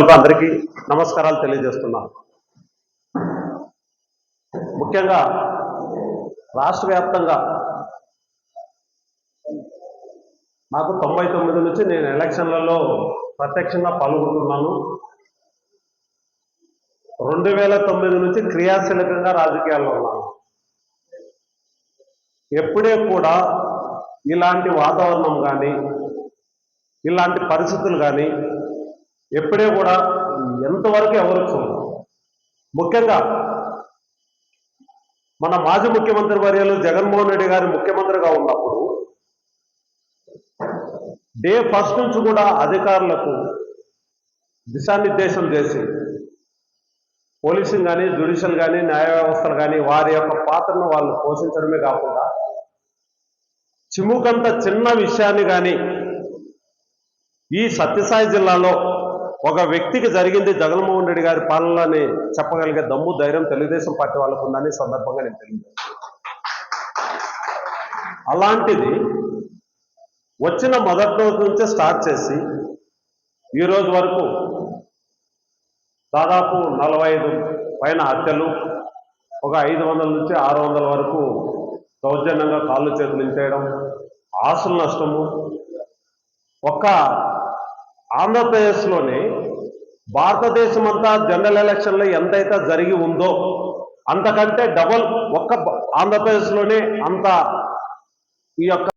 అందరికీ నమస్కారాలు తెలియజేస్తున్నాను. ముఖ్యంగా రాష్ట్ర వ్యాప్తంగా నాకు తొంభై తొమ్మిది నుంచి నేను ఎలక్షన్లలో ప్రత్యక్షంగా పాల్గొంటున్నాను. రెండు వేల తొమ్మిది నుంచి క్రియాశీలకంగా రాజకీయాల్లో ఉన్నాను. ఎప్పుడే కూడా ఇలాంటి వాతావరణం కానీ ఇలాంటి పరిస్థితులు కానీ ఎప్పుడే కూడా ఎంతవరకు ఎవరు చూడరు. ముఖ్యంగా మన మాజీ ముఖ్యమంత్రి వర్యాలు జగన్మోహన్ రెడ్డి గారు ముఖ్యమంత్రిగా ఉన్నప్పుడు డే ఫస్ట్ నుంచి కూడా అధికారులకు దిశానిర్దేశం చేసి పోలీసింగ్ కానీ జ్యుడిషియల్ కానీ న్యాయ వ్యవస్థలు కానీ వారి యొక్క పాత్రను వాళ్ళు పోషించడమే కాకుండా చిముకంత చిన్న విషయాన్ని కానీ ఈ సత్యసాయి జిల్లాలో ఒక వ్యక్తికి జరిగింది జగన్మోహన్ రెడ్డి గారి పాలనని చెప్పగలిగే దమ్ము ధైర్యం తెలుగుదేశం పార్టీ వాళ్ళకు ఉందని సందర్భంగా నేను తెలియదు అలాంటిది వచ్చిన మొదటి రోజు నుంచే స్టార్ట్ చేసి ఈ రోజు వరకు దాదాపు నలభై ఐదు పైన హత్యలు ఒక ఐదు వందల నుంచి ఆరు వందల వరకు దౌర్జన్యంగా కాళ్ళు చేతులు ఇంచేయడం ఆస్తుల నష్టము ఒక్క ఆంధ్రప్రదేశ్లోని భారతదేశం అంతా జనరల్ ఎలక్షన్లో ఎంతైతే జరిగి ఉందో అంతకంటే డబల్ ఒక్క ఆంధ్రప్రదేశ్లోనే అంత ఈ యొక్క